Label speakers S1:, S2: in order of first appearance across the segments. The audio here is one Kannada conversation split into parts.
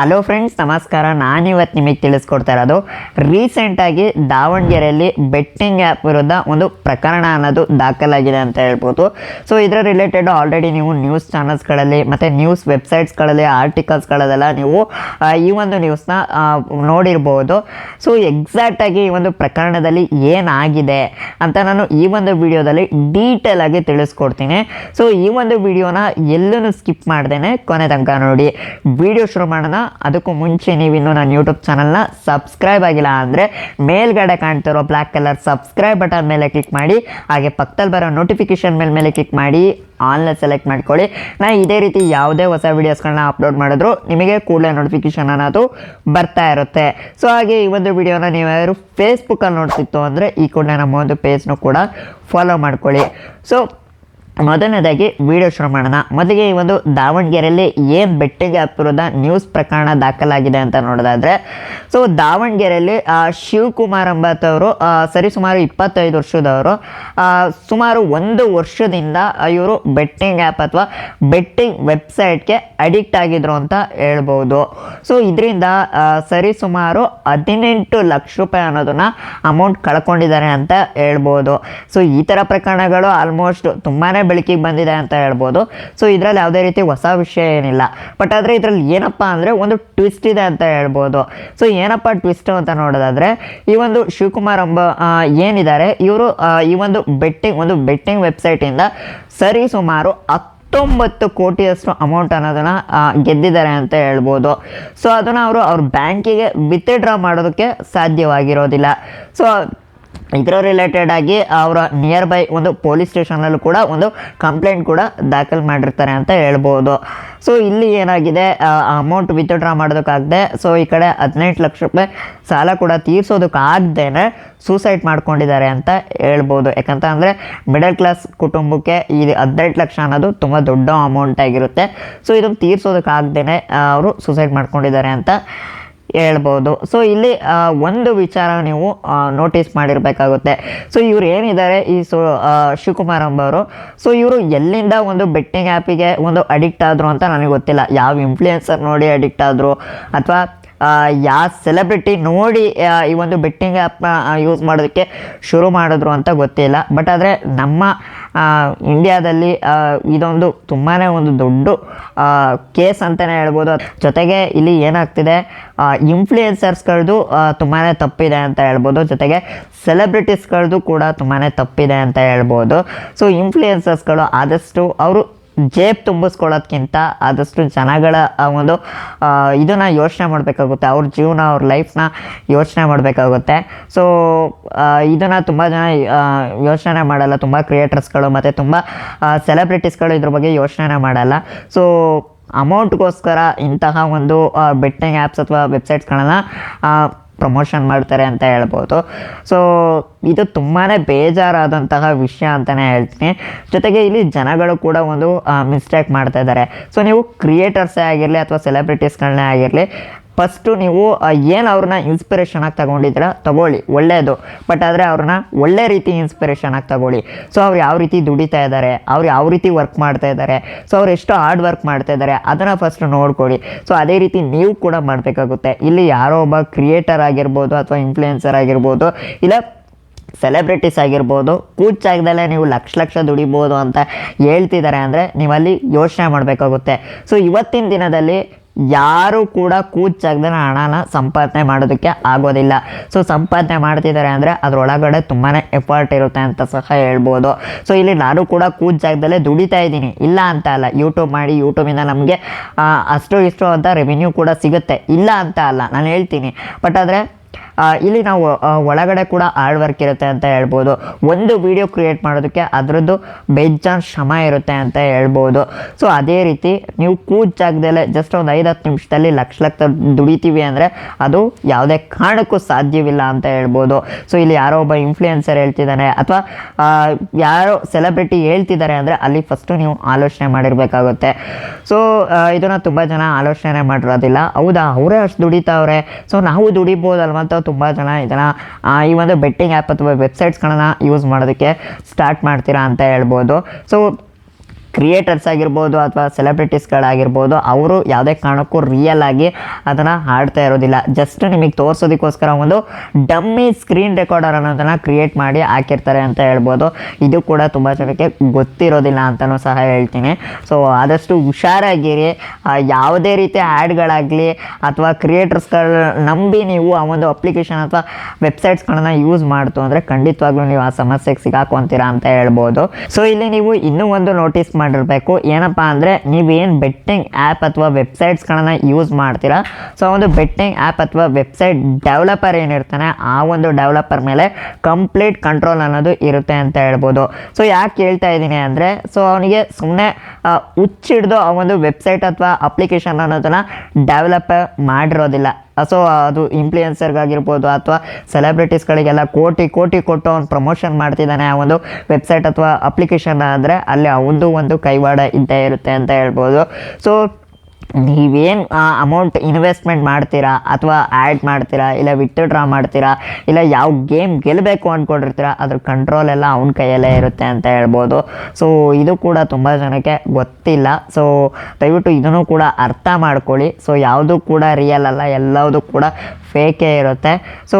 S1: ಹಲೋ ಫ್ರೆಂಡ್ಸ್ ನಮಸ್ಕಾರ. ನಾನಿವತ್ತು ನಿಮಗೆ ತಿಳಿಸ್ಕೊಡ್ತಾ ಇರೋದು ರೀಸೆಂಟಾಗಿ ದಾವಣಗೆರೆಯಲ್ಲಿ ಬೆಟ್ಟಿಂಗ್ ಆ್ಯಪ್ ವಿರುದ್ಧ ಒಂದು ಪ್ರಕರಣ ಅನ್ನೋದು ದಾಖಲಾಗಿದೆ ಅಂತ ಹೇಳ್ಬೋದು. ಸೊ ಇದರ ರಿಲೇಟೆಡ್ ಆಲ್ರೆಡಿ ನೀವು ನ್ಯೂಸ್ ಚಾನಲ್ಸ್ಗಳಲ್ಲಿ ಮತ್ತು ನ್ಯೂಸ್ ವೆಬ್ಸೈಟ್ಸ್ಗಳಲ್ಲಿ ಆರ್ಟಿಕಲ್ಸ್ಗಳಲ್ಲೆಲ್ಲ ನೀವು ಈ ಒಂದು ನ್ಯೂಸ್ನ ನೋಡಿರ್ಬೋದು. ಸೊ ಎಕ್ಸಾಕ್ಟಾಗಿ ಈ ಒಂದು ಪ್ರಕರಣದಲ್ಲಿ ಏನಾಗಿದೆ ಅಂತ ನಾನು ಈ ಒಂದು ವಿಡಿಯೋದಲ್ಲಿ ಡೀಟೇಲ್ ಆಗಿ ತಿಳಿಸ್ಕೊಡ್ತೀನಿ. ಸೊ ಈ ಒಂದು ವಿಡಿಯೋನ ಎಲ್ಲೂ ಸ್ಕಿಪ್ ಮಾಡ್ದೇನೆ ಕೊನೆ ತನಕ ನೋಡಿ. ವಿಡಿಯೋ ಶುರು ಮಾಡೋಣ. ಅದಕ್ಕೂ ಮುಂಚೆ ನೀವಿನ್ನೂ ನನ್ನ ಯೂಟ್ಯೂಬ್ ಚಾನಲ್ನ ಸಬ್ಸ್ಕ್ರೈಬ್ ಆಗಿಲ್ಲ ಅಂದರೆ ಮೇಲ್ಗಡೆ ಕಾಣ್ತಿರೋ ಬ್ಲ್ಯಾಕ್ ಕಲರ್ ಸಬ್ಸ್ಕ್ರೈಬ್ ಬಟನ್ ಮೇಲೆ ಕ್ಲಿಕ್ ಮಾಡಿ, ಹಾಗೆ ಪಕ್ಕದಲ್ಲಿ ಬರೋ ನೋಟಿಫಿಕೇಷನ್ ಮೇಲೆ ಮೇಲೆ ಕ್ಲಿಕ್ ಮಾಡಿ ಆನ್ಲೈನ್ ಸೆಲೆಕ್ಟ್ ಮಾಡ್ಕೊಳ್ಳಿ. ನಾನು ಇದೇ ರೀತಿ ಯಾವುದೇ ಹೊಸ ವೀಡಿಯೋಸ್ಗಳನ್ನ ಅಪ್ಲೋಡ್ ಮಾಡಿದ್ರು ನಿಮಗೆ ಕೂಡಲೇ ನೋಟಿಫಿಕೇಶನ್ ಅನ್ನೋದು ಬರ್ತಾ ಇರುತ್ತೆ. ಸೊ ಹಾಗೆ ಈ ಒಂದು ವಿಡಿಯೋನ ನೀವ್ಯಾರು ಫೇಸ್ಬುಕ್ಕಲ್ಲಿ ನೋಡ್ತಿತ್ತು ಅಂದರೆ ಈ ಕೂಡಲೇ ನಮ್ಮ ಒಂದು ಪೇಜ್ನು ಕೂಡ ಫಾಲೋ ಮಾಡ್ಕೊಳ್ಳಿ. ಸೊ ಮೊದಲನೇದಾಗಿ ವಿಡಿಯೋ ಶುರು ಮಾಡೋಣ. ಮೊದಲಿಗೆ ಈ ಒಂದು ದಾವಣಗೆರೆಯಲ್ಲಿ ಏನು ಬೆಟ್ಟಿಗೆ ಹಾಕ್ತಿರೋದ ನ್ಯೂಸ್ ಪ್ರಕರಣ ದಾಖಲಾಗಿದೆ ಅಂತ ನೋಡೋದಾದರೆ ಸೊ ದಾವಣಗೆರೆಯಲ್ಲಿ ಶಿವಕುಮಾರ್ ಎಂಬತ್ತವರು ಸರಿ ಸರಿಸುಮಾರು ಇಪ್ಪತ್ತೈದು ವರ್ಷದವರು ಸುಮಾರು ಒಂದು ವರ್ಷದಿಂದ ಇವರು ಬೆಟ್ಟಿಂಗ್ ಆ್ಯಪ್ ಅಥವಾ ಬೆಟ್ಟಿಂಗ್ ವೆಬ್ಸೈಟ್ಗೆ ಅಡಿಕ್ಟ್ ಆಗಿದ್ರು ಅಂತ ಹೇಳ್ಬೋದು. ಸೊ ಇದರಿಂದ ಸರಿಸುಮಾರು ಹದಿನೆಂಟು ಲಕ್ಷ ರೂಪಾಯಿ ಅನ್ನೋದನ್ನ ಅಮೌಂಟ್ ಕಳ್ಕೊಂಡಿದ್ದಾರೆ ಅಂತ ಹೇಳ್ಬೋದು. ಸೊ ಈ ಥರ ಪ್ರಕರಣಗಳು ಆಲ್ಮೋಸ್ಟ್ ತುಂಬಾ ಬೆಳಕಿಗೆ ಬಂದಿದೆ ಅಂತ ಹೇಳ್ಬೋದು. ಸೊ ಇದರಲ್ಲಿ ಯಾವುದೇ ರೀತಿ ಹೊಸ ವಿಷಯ ಏನಿಲ್ಲ. ಬಟ್ ಆದರೆ ಇದರಲ್ಲಿ ಏನಪ್ಪ ಅಂದರೆ ಒಂದು ಟ್ವಿಸ್ಟ್ ಇದೆ ಅಂತ ಹೇಳ್ಬೋದು. ಸೊ ಏನಪ್ಪ ಟ್ವಿಸ್ಟ್ ಅಂತ ನೋಡೋದಾದರೆ, ಈ ಒಂದು ಶಿವಕುಮಾರ್ ಎಂಬ ಏನಿದ್ದಾರೆ, ಇವರು ಈ ಒಂದು ಬೆಟ್ಟಿಂಗ್ ಒಂದು ಬೆಟ್ಟಿಂಗ್ ವೆಬ್ಸೈಟಿಂದ ಸರಿ ಸುಮಾರು ಹತ್ತೊಂಬತ್ತು ಕೋಟಿಯಷ್ಟು ಅಮೌಂಟ್ ಅನ್ನೋದನ್ನ ಗೆದ್ದಿದ್ದಾರೆ ಅಂತ ಹೇಳ್ಬೋದು. ಸೊ ಅದನ್ನು ಅವರು ಅವ್ರ ಬ್ಯಾಂಕಿಗೆ ವಿತ್ಡ್ರಾ ಮಾಡೋದಕ್ಕೆ ಸಾಧ್ಯವಾಗಿರೋದಿಲ್ಲ. ಸೊ ಇದರ ರಿಲೇಟೆಡ್ ಆಗಿ ಅವರ ನಿಯರ್ ಬೈ ಒಂದು ಪೊಲೀಸ್ ಸ್ಟೇಷನಲ್ಲೂ ಕೂಡ ಒಂದು ಕಂಪ್ಲೇಂಟ್ ಕೂಡ ದಾಖಲು ಮಾಡಿರ್ತಾರೆ ಅಂತ ಹೇಳ್ಬೋದು. ಸೊ ಇಲ್ಲಿ ಏನಾಗಿದೆ? ಅಮೌಂಟ್ ವಿತ್ಡ್ರಾ ಮಾಡೋದಕ್ಕಾಗದೆ ಸೊ ಈ ಕಡೆ ಹದಿನೆಂಟು ಲಕ್ಷ ರೂಪಾಯಿ ಸಾಲ ಕೂಡ ತೀರಿಸೋದಕ್ಕಾಗ್ದೇ ಸೂಸೈಡ್ ಮಾಡ್ಕೊಂಡಿದ್ದಾರೆ ಅಂತ ಹೇಳ್ಬೋದು. ಯಾಕಂತ ಅಂದರೆ ಮಿಡಲ್ ಕ್ಲಾಸ್ ಕುಟುಂಬಕ್ಕೆ ಈ ಹದಿನೆಂಟು ಲಕ್ಷ ಅನ್ನೋದು ತುಂಬ ದೊಡ್ಡ ಅಮೌಂಟ್ ಆಗಿರುತ್ತೆ. ಸೊ ಇದನ್ನು ತೀರಿಸೋದಕ್ಕಾಗ್ದೇ ಅವರು ಸೂಸೈಡ್ ಮಾಡ್ಕೊಂಡಿದ್ದಾರೆ ಅಂತ ಹೇಳ್ಬೋದು. ಸೊ ಇಲ್ಲಿ ಒಂದು ವಿಚಾರ ನೀವು ನೋಟಿಸ್ ಮಾಡಿರಬೇಕಾಗುತ್ತೆ. ಸೊ ಇವ್ರು ಏನಿದ್ದಾರೆ? ಈ, ಸೊ ಶಿವಕುಮಾರ್ ಎಂಬವರು ಸೊ ಇವರು ಎಲ್ಲಿಂದ ಒಂದು ಬೆಟ್ಟಿಂಗ್ ಆ್ಯಪಿಗೆ ಒಂದು ಅಡಿಕ್ಟ್ ಆದರು ಅಂತ ನನಗೆ ಗೊತ್ತಿಲ್ಲ. ಯಾವ ಇನ್ಫ್ಲೂಯೆನ್ಸರ್ ನೋಡಿ ಅಡಿಕ್ಟ್ ಆದರು? ಅಥವಾ ಯಾವ ಸೆಲೆಬ್ರಿಟಿ ನೋಡಿ ಈ ಒಂದು ಬೆಟ್ಟಿಂಗ್ ಆ್ಯಪ್ನ ಯೂಸ್ ಮಾಡೋದಕ್ಕೆ ಶುರು ಮಾಡಿದ್ರು ಅಂತ ಗೊತ್ತಿಲ್ಲ. ಬಟ್ ಆದರೆ ನಮ್ಮ ಇಂಡಿಯಾದಲ್ಲಿ ಇದೊಂದು ತುಂಬಾ ಒಂದು ದೊಡ್ಡ ಕೇಸ್ ಅಂತಲೇ ಹೇಳ್ಬೋದು. ಜೊತೆಗೆ ಇಲ್ಲಿ ಏನಾಗ್ತಿದೆ ಇನ್ಫ್ಲೂಯೆನ್ಸರ್ಸ್ಗಳದ್ದು ತುಂಬಾ ತಪ್ಪಿದೆ ಅಂತ ಹೇಳ್ಬೋದು. ಜೊತೆಗೆ ಸೆಲೆಬ್ರಿಟೀಸ್ಗಳದ್ದು ಕೂಡ ತುಂಬಾ ತಪ್ಪಿದೆ ಅಂತ ಹೇಳ್ಬೋದು. ಸೊ ಇನ್ಫ್ಲೂಯೆನ್ಸರ್ಸ್ಗಳು ಆದಷ್ಟು ಅವರು ಜೇಬ್ ತುಂಬಿಸ್ಕೊಳ್ಳೋದ್ಕಿಂತ ಆದಷ್ಟು ಜನಗಳ, ಆ, ಒಂದು ಇದನ್ನು ಯೋಚನೆ ಮಾಡಬೇಕಾಗುತ್ತೆ, ಅವ್ರ ಜೀವನ, ಅವ್ರ ಲೈಫ್ನ ಯೋಚನೆ ಮಾಡಬೇಕಾಗುತ್ತೆ. ಸೊ ಇದನ್ನು ತುಂಬ ಜನ ಯೋಚನೆ ಮಾಡಲ್ಲ, ತುಂಬ ಕ್ರಿಯೇಟರ್ಸ್ಗಳು ಮತ್ತು ತುಂಬ ಸೆಲೆಬ್ರಿಟೀಸ್ಗಳು ಇದ್ರ ಬಗ್ಗೆ ಯೋಚನೆ ಮಾಡಲ್ಲ. ಸೊ ಅಮೌಂಟ್ಗೋಸ್ಕರ ಇಂತಹ ಒಂದು ಬೆಟ್ಟಿಂಗ್ ಆ್ಯಪ್ಸ್ ಅಥವಾ ವೆಬ್ಸೈಟ್ಸ್ಗಳನ್ನು ಪ್ರಮೋಷನ್ ಮಾಡ್ತಾರೆ ಅಂತ ಹೇಳ್ಬೋದು. ಸೊ ಇದು ತುಂಬಾ ಬೇಜಾರಾದಂತಹ ವಿಷಯ ಅಂತಲೇ ಹೇಳ್ತೀನಿ. ಜೊತೆಗೆ ಇಲ್ಲಿ ಜನಗಳು ಕೂಡ ಒಂದು ಮಿಸ್ಟೇಕ್ ಮಾಡ್ತಾ ಇದ್ದಾರೆ. ಸೊ ನೀವು ಕ್ರಿಯೇಟರ್ಸೇ ಆಗಿರಲಿ ಅಥವಾ ಸೆಲೆಬ್ರಿಟೀಸ್ಗಳನ್ನೇ ಆಗಿರಲಿ ಫಸ್ಟು ನೀವು ಏನು ಅವ್ರನ್ನ ಇನ್ಸ್ಪಿರೇಷನ್ ಆಗಿ ತಗೊಂಡಿದ್ರೆ ತಗೊಳ್ಳಿ. ಒಳ್ಳೆಯದು ಬಟ್ ಆದರೆ ಅವ್ರನ್ನ ಒಳ್ಳೆ ರೀತಿ ಇನ್ಸ್ಪಿರೇಷನ್ ಆಗಿ ತಗೊಳ್ಳಿ. ಸೊ ಅವ್ರು ಯಾವ ರೀತಿ ದುಡಿತಾ ಇದ್ದಾರೆ, ಅವ್ರು ಯಾವ ರೀತಿ ವರ್ಕ್ ಮಾಡ್ತಾ ಇದ್ದಾರೆ ಸೊ ಅವ್ರು ಎಷ್ಟು ಹಾರ್ಡ್ ವರ್ಕ್ ಮಾಡ್ತಾ ಇದ್ದಾರೆ, ಅದನ್ನು ಫಸ್ಟ್ ನೋಡ್ಕೊಳ್ಳಿ. ಸೊ ಅದೇ ರೀತಿ ನೀವು ಕೂಡ ಮಾಡಬೇಕಾಗುತ್ತೆ. ಇಲ್ಲಿ ಯಾರೋ ಒಬ್ಬ ಕ್ರಿಯೇಟರ್ ಆಗಿರ್ಬೋದು ಅಥವಾ ಇನ್ಫ್ಲೂಯೆನ್ಸರ್ ಆಗಿರ್ಬೋದು, ಇಲ್ಲ ಸೆಲೆಬ್ರಿಟೀಸ್ ಆಗಿರ್ಬೋದು, ಕೂಚಾಗ್ದಲ್ಲೇ ನೀವು ಲಕ್ಷ ಲಕ್ಷ ದುಡಿಬೋದು ಅಂತ ಹೇಳ್ತಿದ್ದಾರೆ ಅಂದರೆ ನೀವಲ್ಲಿ ಯೋಚನೆ ಮಾಡಬೇಕಾಗುತ್ತೆ. ಸೊ ಇವತ್ತಿನ ದಿನದಲ್ಲಿ ಯಾರು ಕೂಡ ಕೂಚಾಗ್ದೇ ಹಣನ ಸಂಪಾದನೆ ಮಾಡೋದಕ್ಕೆ ಆಗೋದಿಲ್ಲ. ಸೊ ಸಂಪಾದನೆ ಮಾಡ್ತಿದ್ದಾರೆ ಅಂದರೆ ಅದರೊಳಗಡೆ ತುಂಬಾ ಎಫರ್ಟ್ ಇರುತ್ತೆ ಅಂತ ಸಹ ಹೇಳ್ಬೋದು. ಸೊ ಇಲ್ಲಿ ನಾನು ಕೂಡ ಕೂಚಾಗ್ದಲ್ಲೇ ದುಡಿತಾ ಇದ್ದೀನಿ. ಇಲ್ಲ ಅಂತ ಅಲ್ಲ. ಯೂಟ್ಯೂಬ್ ಮಾಡಿ ಯೂಟ್ಯೂಬಿಂದ ನಮಗೆ ಅಷ್ಟು ಇಷ್ಟು ಅಂತ ರೆವಿನ್ಯೂ ಕೂಡ ಸಿಗುತ್ತೆ. ಇಲ್ಲ ಅಂತ ಅಲ್ಲ. ನಾನು ಹೇಳ್ತೀನಿ. ಬಟ್ ಆದರೆ ಇಲ್ಲಿ ನಾವು ಒಳಗಡೆ ಕೂಡ ಹಾರ್ಡ್ ವರ್ಕ್ ಇರುತ್ತೆ ಅಂತ ಹೇಳ್ಬೋದು. ಒಂದು ವಿಡಿಯೋ ಕ್ರಿಯೇಟ್ ಮಾಡೋದಕ್ಕೆ ಅದರದ್ದು ಬೇಜಾನ್ ಶ್ರಮ ಇರುತ್ತೆ ಅಂತ ಹೇಳ್ಬೋದು. ಸೊ ಅದೇ ರೀತಿ ನೀವು ಕೂಚಾಗ್ದಲೆ ಜಸ್ಟ್ ಒಂದು ಐದು ಹತ್ತು ನಿಮಿಷದಲ್ಲಿ ಲಕ್ಷ ಲಕ್ಷ ದುಡಿತೀವಿ ಅಂದರೆ ಅದು ಯಾವುದೇ ಕಾರಣಕ್ಕೂ ಸಾಧ್ಯವಿಲ್ಲ ಅಂತ ಹೇಳ್ಬೋದು. ಸೊ ಇಲ್ಲಿ ಯಾರೋ ಒಬ್ಬ ಇನ್ಫ್ಲೂಯೆನ್ಸರ್ ಹೇಳ್ತಿದ್ದಾನೆ ಅಥವಾ ಯಾರೋ ಸೆಲೆಬ್ರಿಟಿ ಹೇಳ್ತಿದ್ದಾರೆ ಅಂದರೆ ಅಲ್ಲಿ ಫಸ್ಟು ನೀವು ಆಲೋಚನೆ ಮಾಡಿರಬೇಕಾಗುತ್ತೆ. ಸೊ ಇದನ್ನು ತುಂಬ ಜನ ಆಲೋಚನೆ ಮಾಡಿರೋದಿಲ್ಲ. ಹೌದಾ? ಅವರೇ ಅಷ್ಟು ದುಡಿತಾವ್ರೆ. ಸೊ ನಾವು ದುಡಿಬೋದಲ್ವ ಅಂತ ತುಂಬ ಜನ ಇದನ್ನು ಈ ಒಂದು ಬೆಟ್ಟಿಂಗ್ ಆ್ಯಪ್ ಅಥವಾ ವೆಬ್ಸೈಟ್ಸ್ಗಳನ್ನ ಯೂಸ್ ಮಾಡೋದಕ್ಕೆ ಸ್ಟಾರ್ಟ್ ಮಾಡ್ತೀರಾ ಅಂತ ಹೇಳ್ಬೋದು. ಸೊ ಕ್ರಿಯೇಟರ್ಸ್ ಆಗಿರ್ಬೋದು ಅಥವಾ ಸೆಲೆಬ್ರಿಟೀಸ್ಗಳಾಗಿರ್ಬೋದು ಅವರು ಯಾವುದೇ ಕಾರಣಕ್ಕೂ ರಿಯಲ್ ಆಗಿ ಅದನ್ನು ಹಾಡ್ತಾ ಇರೋದಿಲ್ಲ. ಜಸ್ಟ್ ನಿಮಗೆ ತೋರಿಸೋದಕ್ಕೋಸ್ಕರ ಒಂದು ಡಮ್ಮಿ ಸ್ಕ್ರೀನ್ ರೆಕಾರ್ಡರ್ ಅನ್ನೋದನ್ನು ಕ್ರಿಯೇಟ್ ಮಾಡಿ ಹಾಕಿರ್ತಾರೆ ಅಂತ ಹೇಳ್ಬೋದು. ಇದು ಕೂಡ ತುಂಬ ಜನಕ್ಕೆ ಗೊತ್ತಿರೋದಿಲ್ಲ ಅಂತಲೂ ಸಹ ಹೇಳ್ತೀನಿ. ಸೊ ಆದಷ್ಟು ಹುಷಾರಾಗಿರಿ. ಯಾವುದೇ ರೀತಿ ಆ್ಯಡ್ಗಳಾಗಲಿ ಅಥವಾ ಕ್ರಿಯೇಟರ್ಸ್ಗಳು ನಂಬಿ ನೀವು ಆ ಒಂದು ಅಪ್ಲಿಕೇಶನ್ ಅಥವಾ ವೆಬ್ಸೈಟ್ಸ್ಗಳನ್ನ ಯೂಸ್ ಮಾಡ್ತು ಅಂದರೆ ಖಂಡಿತವಾಗ್ಲೂ ನೀವು ಆ ಸಮಸ್ಯೆಗೆ ಸಿಗಾಕೊಂತೀರಾ ಅಂತ ಹೇಳ್ಬೋದು. ಸೊ ಇಲ್ಲಿ ನೀವು ಇನ್ನೂ ಒಂದು ನೋಟಿಸ್ ಮಾಡಿರಬೇಕು. ಏನಪ್ಪ ಅಂದರೆ ನೀವೇನು ಬೆಟ್ಟಿಂಗ್ ಆ್ಯಪ್ ಅಥವಾ ವೆಬ್ಸೈಟ್ಸ್ಗಳನ್ನ ಯೂಸ್ ಮಾಡ್ತೀರಾ? ಸೊ ಒಂದು ಬೆಟ್ಟಿಂಗ್ ಆ್ಯಪ್ ಅಥವಾ ವೆಬ್ಸೈಟ್ ಡೆವಲಪರ್ ಏನಿರ್ತಾನೆ, ಆ ಒಂದು ಡೆವಲಪರ್ ಮೇಲೆ ಕಂಪ್ಲೀಟ್ ಕಂಟ್ರೋಲ್ ಅನ್ನೋದು ಇರುತ್ತೆ ಅಂತ ಹೇಳ್ಬೋದು. ಸೊ ಯಾಕೆ ಹೇಳ್ತಾ ಇದ್ದೀನಿ ಅಂದರೆ ಸೊ ಅವನಿಗೆ ಸುಮ್ಮನೆ ಹುಚ್ಚಿಡ್ದು ಆ ಒಂದು ವೆಬ್ಸೈಟ್ ಅಥವಾ ಅಪ್ಲಿಕೇಶನ್ ಅನ್ನೋದನ್ನು ಡೆವಲಪ್ ಮಾಡಿರೋದಿಲ್ಲ. ಸೊ ಅದು ಇನ್ಫ್ಲೂಯೆನ್ಸರ್ಗಾಗಿರ್ಬೋದು ಅಥವಾ ಸೆಲೆಬ್ರಿಟೀಸ್ಗಳಿಗೆಲ್ಲ ಕೋಟಿ ಕೋಟಿ ಕೊಟ್ಟು ಅವ್ನು ಪ್ರಮೋಷನ್ ಮಾಡ್ತಿದ್ದಾನೆ ಆ ಒಂದು ವೆಬ್ಸೈಟ್ ಅಥವಾ ಅಪ್ಲಿಕೇಶನ್ ಅಂದರೆ ಅಲ್ಲಿ ಅವನದು ಒಂದು ಕೈವಾಡ ಇದ್ದೇ ಇರುತ್ತೆ ಅಂತ ಹೇಳ್ಬೋದು. ಸೊ ನೀವೇನು ಅಮೌಂಟ್ ಇನ್ವೆಸ್ಟ್ಮೆಂಟ್ ಮಾಡ್ತೀರಾ ಅಥವಾ ಆ್ಯಡ್ ಮಾಡ್ತೀರಾ, ಇಲ್ಲ ವಿತ್ಡ್ರಾ ಮಾಡ್ತೀರಾ, ಇಲ್ಲ ಯಾವ ಗೇಮ್ ಗೆಲ್ಲಬೇಕು ಅಂದ್ಕೊಂಡಿರ್ತೀರ ಅದ್ರ ಕಂಟ್ರೋಲ್ ಎಲ್ಲ ಅವನ ಕೈಯಲ್ಲೇ ಇರುತ್ತೆ ಅಂತ ಹೇಳ್ಬೋದು. ಸೊ ಇದು ಕೂಡ ತುಂಬ ಜನಕ್ಕೆ ಗೊತ್ತಿಲ್ಲ. ಸೊ ದಯವಿಟ್ಟು ಇದನ್ನು ಕೂಡ ಅರ್ಥ ಮಾಡ್ಕೊಳ್ಳಿ. ಸೊ ಯಾವುದು ಕೂಡ ರಿಯಲ್ ಅಲ್ಲ ಎಲ್ಲದೂ ಕೂಡ ಫೇಕೇ ಇರುತ್ತೆ. ಸೊ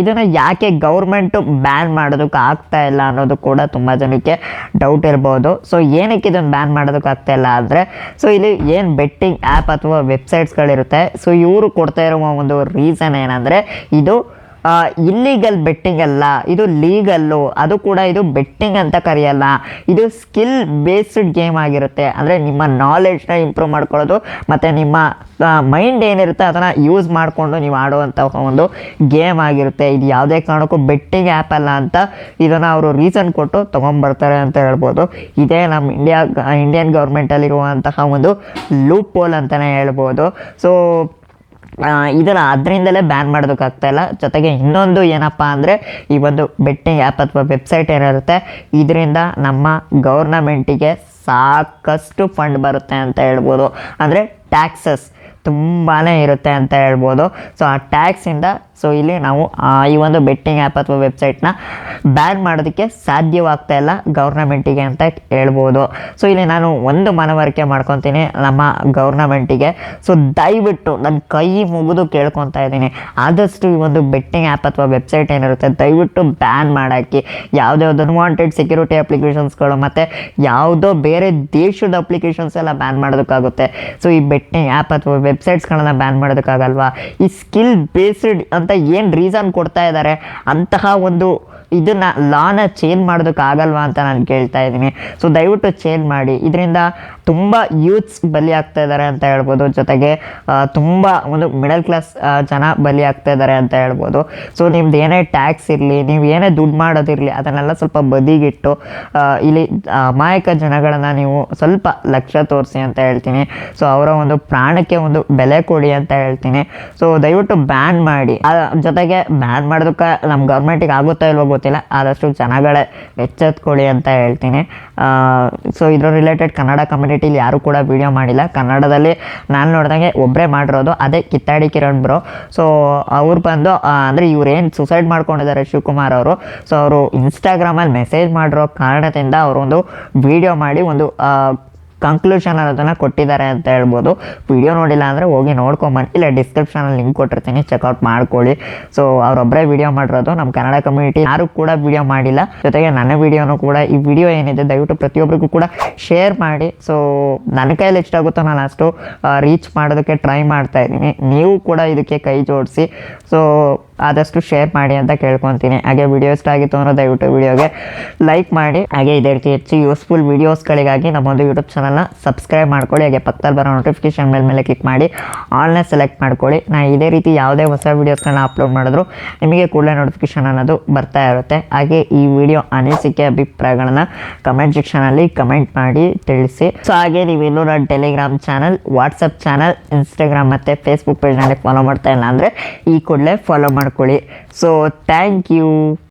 S1: ಇದನ್ನು ಯಾಕೆ ಗೌರ್ಮೆಂಟು ಬ್ಯಾನ್ ಮಾಡೋದಕ್ಕೆ ಆಗ್ತಾ ಇಲ್ಲ ಅನ್ನೋದು ಕೂಡ ತುಂಬ ಜನಕ್ಕೆ ಡೌಟ್ ಇರ್ಬೋದು. ಸೊ ಏನಕ್ಕೆ ಇದನ್ನು ಬ್ಯಾನ್ ಮಾಡೋದಕ್ಕೆ ಆಗ್ತಾ ಇಲ್ಲ ಅಂದರೆ ಸೊ ಇಲ್ಲಿ ಏನು ಬೆಟ್ಟಿಂಗ್ ಆ್ಯಪ್ ಅಥವಾ ವೆಬ್ಸೈಟ್ಸ್ಗಳಿರುತ್ತೆ ಸೊ ಇವರು ಕೊಡ್ತಾ ಇರುವ ಒಂದು ರೀಸನ್ ಏನಂದರೆ, ಇದು ಇಲ್ಲಿಗಲ್ ಬೆಟ್ಟಿಂಗ್ ಅಲ್ಲ, ಇದು ಲೀಗಲ್ಲು ಅದು ಕೂಡ ಇದು ಬೆಟ್ಟಿಂಗ್ ಅಂತ ಕರೆಯಲ್ಲ. ಇದು ಸ್ಕಿಲ್ ಬೇಸ್ಡ್ ಗೇಮ್ ಆಗಿರುತ್ತೆ. ಅಂದರೆ ನಿಮ್ಮ ನಾಲೆಡ್ಜ್ನ ಇಂಪ್ರೂವ್ ಮಾಡ್ಕೊಳ್ಳೋದು, ಮತ್ತು ನಿಮ್ಮ ಮೈಂಡ್ ಏನಿರುತ್ತೆ ಅದನ್ನು ಯೂಸ್ ಮಾಡಿಕೊಂಡು ನೀವು ಆಡುವಂಥ ಒಂದು ಗೇಮ್ ಆಗಿರುತ್ತೆ. ಇದು ಯಾವುದೇ ಕಾರಣಕ್ಕೂ ಬೆಟ್ಟಿಂಗ್ ಆ್ಯಪ್ ಅಲ್ಲ ಅಂತ ಇದನ್ನು ಅವರು ರೀಸನ್ ಕೊಟ್ಟು ತೊಗೊಂಬರ್ತಾರೆ ಅಂತ ಹೇಳ್ಬೋದು. ಇದೇ ನಮ್ಮ ಇಂಡಿಯಾ ಇಂಡಿಯನ್ ಗೌರ್ಮೆಂಟಲ್ಲಿರುವಂತಹ ಒಂದು ಲೂಪ್ ಪೋಲ್ ಅಂತಲೇ ಹೇಳ್ಬೋದು. ಸೊ ಇದನ್ನು ಅದರಿಂದಲೇ ಬ್ಯಾನ್ ಮಾಡೋದಕ್ಕಾಗ್ತಾ ಇಲ್ಲ. ಜೊತೆಗೆ ಇನ್ನೊಂದು ಏನಪ್ಪ ಅಂದರೆ, ಈ ಒಂದು ಬೆಟ್ಟಿಂಗ್ ಆ್ಯಪ್ ಅಥವಾ ವೆಬ್ಸೈಟ್ ಏನಿರುತ್ತೆ, ಇದರಿಂದ ನಮ್ಮ ಗೌರ್ನಮೆಂಟಿಗೆ ಸಾಕಷ್ಟು ಫಂಡ್ ಬರುತ್ತೆ ಅಂತ ಹೇಳ್ಬೋದು. ಅಂದರೆ ಟ್ಯಾಕ್ಸಸ್ ತುಂಬಾ ಇರುತ್ತೆ ಅಂತ ಹೇಳ್ಬೋದು. ಸೊ ಆ ಟ್ಯಾಕ್ಸಿಂದ ಸೊ ಇಲ್ಲಿ ನಾವು ಈ ಒಂದು ಬೆಟ್ಟಿಂಗ್ ಆ್ಯಪ್ ಅಥವಾ ವೆಬ್ಸೈಟ್ನ ಬ್ಯಾನ್ ಮಾಡೋದಕ್ಕೆ ಸಾಧ್ಯವಾಗ್ತಾ ಇಲ್ಲ ಗೌರ್ನಮೆಂಟಿಗೆ ಅಂತ ಹೇಳ್ಬೋದು. ಸೊ ಇಲ್ಲಿ ನಾನು ಒಂದು ಮನವರಿಕೆ ಮಾಡ್ಕೊತೀನಿ ನಮ್ಮ ಗೌರ್ನಮೆಂಟಿಗೆ ಸೊ ದಯವಿಟ್ಟು ನನ್ನ ಕೈ ಮುಗಿದು ಕೇಳ್ಕೊತಾ ಇದ್ದೀನಿ. ಆದಷ್ಟು ಈ ಒಂದು ಬೆಟ್ಟಿಂಗ್ ಆ್ಯಪ್ ಅಥವಾ ವೆಬ್ಸೈಟ್ ಏನಿರುತ್ತೆ ದಯವಿಟ್ಟು ಬ್ಯಾನ್ ಮಾಡಾಕಿ. ಯಾವುದೇ ಅನ್ವಾಂಟೆಡ್ ಸೆಕ್ಯೂರಿಟಿ ಅಪ್ಲಿಕೇಶನ್ಸ್ಗಳು ಮತ್ತು ಯಾವುದೋ ಬೇರೆ ದೇಶದ ಅಪ್ಲಿಕೇಶನ್ಸ್ ಎಲ್ಲ ಬ್ಯಾನ್ ಮಾಡೋದಕ್ಕಾಗುತ್ತೆ. ಸೊ ಈ ಬೆಟ್ಟಿಂಗ್ ಆ್ಯಪ್ ಅಥವಾ ವೆಬ್ಸೈಟ್ಸ್ಗಳನ್ನ ಬ್ಯಾನ್ ಮಾಡೋದಕ್ಕಾಗಲ್ವಾ? ಈ ಸ್ಕಿಲ್ ಬೇಸ್ಡ್ ಅಂತ ಏನು ರೀಸನ್ ಕೊಡ್ತಾ ಇದ್ದಾರೆ ಅಂತಹ ಒಂದು ಇದನ್ನು ಲಾನ ಚೇಂಜ್ ಮಾಡೋದಕ್ಕಾಗಲ್ವಾ ಅಂತ ನಾನು ಕೇಳ್ತಾ ಇದ್ದೀನಿ. ಸೊ ದಯವಿಟ್ಟು ಚೇಂಜ್ ಮಾಡಿ. ಇದರಿಂದ ತುಂಬ ಯೂತ್ಸ್ ಬಲಿ ಆಗ್ತಾ ಇದ್ದಾರೆ ಅಂತ ಹೇಳ್ಬೋದು. ಜೊತೆಗೆ ತುಂಬ ಒಂದು ಮಿಡಲ್ ಕ್ಲಾಸ್ ಜನ ಬಲಿ ಆಗ್ತಾ ಇದ್ದಾರೆ ಅಂತ ಹೇಳ್ಬೋದು. ಸೊ ನಿಮ್ದು ಏನೇ ಟ್ಯಾಕ್ಸ್ ಇರಲಿ, ನೀವು ಏನೇ ದುಡ್ಡು ಮಾಡೋದಿರಲಿ, ಅದನ್ನೆಲ್ಲ ಸ್ವಲ್ಪ ಬದಿಗಿಟ್ಟು ಇಲ್ಲಿ ಅಮಾಯಕ ಜನಗಳನ್ನು ನೀವು ಸ್ವಲ್ಪ ಲಕ್ಷ್ಯ ತೋರಿಸಿ ಅಂತ ಹೇಳ್ತೀನಿ. ಸೊ ಅವರ ಒಂದು ಪ್ರಾಣಕ್ಕೆ ಒಂದು ಬೆಲೆ ಕೊಡಿ ಅಂತ ಹೇಳ್ತೀನಿ. ಸೊ ದಯವಿಟ್ಟು ಬ್ಯಾನ್ ಮಾಡಿ. ಜೊತೆಗೆ ಬ್ಯಾನ್ ಮಾಡೋದಕ್ಕೆ ನಮ್ಮ ಗೌರ್ಮೆಂಟಿಗೆ ಆಗುತ್ತೋ ಇಲ್ವೋ ಗೊತ್ತಿಲ್ಲ, ಆದಷ್ಟು ಜನಗಳೇ ಎಚ್ಚೆತ್ಕೊಳ್ಳಿ ಅಂತ ಹೇಳ್ತೀನಿ. ಸೊ ಇದ್ರ ರಿಲೇಟೆಡ್ ಕನ್ನಡ ಕಮ್ಯುನಿಟಿಲಿ ಯಾರು ಕೂಡ ವಿಡಿಯೋ ಮಾಡಿಲ್ಲ. ಕನ್ನಡದಲ್ಲಿ ನಾನು ನೋಡಿದಂಗೆ ಒಬ್ಬರೇ ಮಾಡಿರೋದು, ಅದೇ ಕಿತ್ತಾಡಿ ಕಿರಣ್ ಬ್ರೋ ಸೊ ಅವ್ರು ಬಂದು ಅಂದರೆ ಇವ್ರು ಏನು ಸುಸೈಡ್ ಮಾಡ್ಕೊಂಡಿದ್ದಾರೆ ಶಿವಕುಮಾರ್ ಅವರು. ಸೊ ಅವರು ಇನ್ಸ್ಟಾಗ್ರಾಮಲ್ಲಿ ಮೆಸೇಜ್ ಮಾಡಿರೋ ಕಾರಣದಿಂದ ಅವರೊಂದು ವಿಡಿಯೋ ಮಾಡಿ ಒಂದು ಕಂಕ್ಲೂಷನ್ ಅನ್ನೋದನ್ನು ಕೊಟ್ಟಿದ್ದಾರೆ ಅಂತ ಹೇಳ್ಬೋದು. ವಿಡಿಯೋ ನೋಡಿಲ್ಲ ಅಂದರೆ ಹೋಗಿ ನೋಡ್ಕೊಂಬನ್ನಿ. ಇಲ್ಲ ಡಿಸ್ಕ್ರಿಪ್ಷನಲ್ಲಿ ಲಿಂಕ್ ಕೊಟ್ಟಿರ್ತೀನಿ. ಚೆಕ್ಔಟ್ ಮಾಡ್ಕೊಳ್ಳಿ. ಸೊ ಅವರೊಬ್ಬರೇ ವಿಡಿಯೋ ಮಾಡಿರೋದು ನಮ್ಮ ಕನ್ನಡ ಕಮ್ಯುನಿಟಿ ಯಾರು ಕೂಡ ವಿಡಿಯೋ ಮಾಡಿಲ್ಲ. ಜೊತೆಗೆ ನನ್ನ ವಿಡಿಯೋನೂ ಕೂಡ, ಈ ವಿಡಿಯೋ ಏನಿದೆ ದಯವಿಟ್ಟು ಪ್ರತಿಯೊಬ್ಬರಿಗೂ ಕೂಡ ಶೇರ್ ಮಾಡಿ. ಸೊ ನನ್ನ ಕೈಯಲ್ಲಿ ಎಷ್ಟಾಗುತ್ತೋ ನಾನು ಅಷ್ಟು ರೀಚ್ ಮಾಡೋದಕ್ಕೆ ಟ್ರೈ ಮಾಡ್ತಾ ಇದ್ದೀನಿ. ನೀವು ಕೂಡ ಇದಕ್ಕೆ ಕೈ ಜೋಡಿಸಿ. ಸೊ ಆದಷ್ಟು ಶೇರ್ ಮಾಡಿ ಅಂತ ಕೇಳ್ಕೊತೀನಿ. ಹಾಗೆ ವಿಡಿಯೋ ಇಷ್ಟ ಆಗಿತ್ತು ಅಂದರೆ ದಯವಿಟ್ಟು ವಿಡಿಯೋಗೆ ಲೈಕ್ ಮಾಡಿ. ಹಾಗೆ ಇದೇ ರೀತಿ ಹೆಚ್ಚು ಯೂಸ್ಫುಲ್ ವೀಡಿಯೋಸ್ಗಳಿಗಾಗಿ ನಮ್ಮೊಂದು ಯೂಟ್ಯೂಬ್ ಚಾನಲ್ನ ಸಬ್ಸ್ಕ್ರೈಬ್ ಮಾಡ್ಕೊಳ್ಳಿ. ಹಾಗೆ ಪಕ್ಕದಲ್ಲಿ ಬರೋ ನೋಟಿಫಿಕೇಶನ್ ಮೇಲೆ ಮೇಲೆ ಕ್ಲಿಕ್ ಮಾಡಿ. ಆನ್ಲೈನ್ ಸೆಲೆಕ್ಟ್ ಮಾಡ್ಕೊಳ್ಳಿ. ನಾನು ಇದೇ ರೀತಿ ಯಾವುದೇ ಹೊಸ ವೀಡಿಯೋಸ್ಗಳನ್ನ ಅಪ್ಲೋಡ್ ಮಾಡಿದ್ರು ನಿಮಗೆ ಕೂಡಲೇ ನೋಟಿಫಿಕೇಶನ್ ಅನ್ನೋದು ಬರ್ತಾ ಇರುತ್ತೆ. ಹಾಗೆ ಈ ವಿಡಿಯೋ ಅನಿಸಿಕೆ ಅಭಿಪ್ರಾಯಗಳನ್ನು ಕಮೆಂಟ್ ಸೆಕ್ಷನಲ್ಲಿ ಕಮೆಂಟ್ ಮಾಡಿ, ತಿಳಿಸಿ. ಸೊ ಹಾಗೆ ನೀವು ಇನ್ನೂ ನನ್ನ Telegram channel WhatsApp channel Instagram ಮತ್ತು ಫೇಸ್ಬುಕ್ ಪೇಜ್ನಲ್ಲಿ ಫಾಲೋ ಮಾಡ್ತಾ ಇಲ್ಲ ಅಂದರೆ ಈ ಕೂಡಲೇ ಫಾಲೋ ಮಾಡ್ಕೊಳ್ಳಿ ಸೊ ಥ್ಯಾಂಕ್ ಯು